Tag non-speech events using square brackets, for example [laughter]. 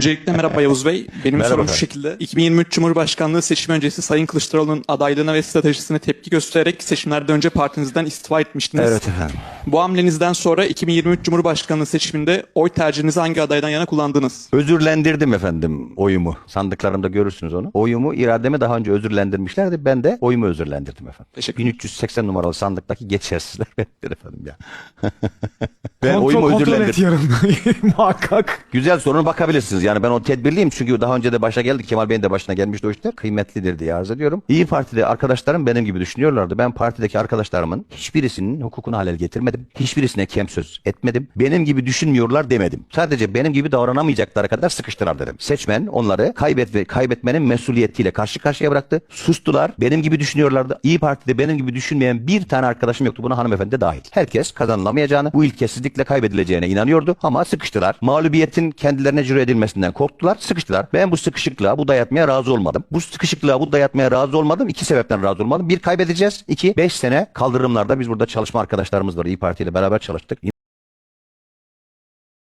Öncelikle merhaba [laughs] Yavuz Bey. Benim Merhaba sorum şu şekilde. 2023 Cumhurbaşkanlığı seçimi öncesi Sayın Kılıçdaroğlu'nun adaylığına ve stratejisine tepki göstererek seçimlerden önce partinizden istifa etmiştiniz. Evet efendim. Bu hamlenizden sonra 2023 Cumhurbaşkanlığı seçiminde oy tercihinizi hangi adaydan yana kullandınız? Özürlendirdim efendim oyumu. Sandıklarımda görürsünüz onu. Oyumu irademi daha önce özürlendirmişlerdi. Ben de oyumu özürlendirdim efendim. Teşekkür 1380 numaralı sandıktaki geçersizler [laughs] benimdir efendim ya. [laughs] ben Kontrol, oyumu kontrol et yarın. [laughs] Muhakkak. Güzel soruna bakabilirsiniz. Yani ben o tedbirliyim çünkü daha önce de başa geldi. Kemal Bey'in de başına gelmişti o işler. Kıymetlidir diye arz ediyorum. İyi Parti'de arkadaşlarım benim gibi düşünüyorlardı. Ben partideki arkadaşlarımın hiçbirisinin hukukunu halel getirmedim. Hiçbirisine kem söz etmedim. Benim gibi düşünmüyorlar demedim. Sadece benim gibi davranamayacakları kadar sıkıştılar dedim. Seçmen onları kaybet ve kaybetmenin mesuliyetiyle karşı karşıya bıraktı. Sustular. Benim gibi düşünüyorlardı. İyi Parti'de benim gibi düşünmeyen bir tane arkadaşım yoktu. Buna hanımefendi de dahil. Herkes kazanılamayacağını, bu ilkesizlikle kaybedileceğine inanıyordu ama sıkıştılar. Mağlubiyetin kendilerine cüre edilmesinden korktular, sıkıştılar. Ben bu sıkışıklığa, bu dayatmaya razı olmadım. Bu sıkışıklığa, bu dayatmaya razı olmadım. İki sebepten razı olmadım. Bir kaybedeceğiz. İki, beş sene kaldırımlarda biz burada çalışma arkadaşlarımız var. İyi Parti ile beraber çalıştık.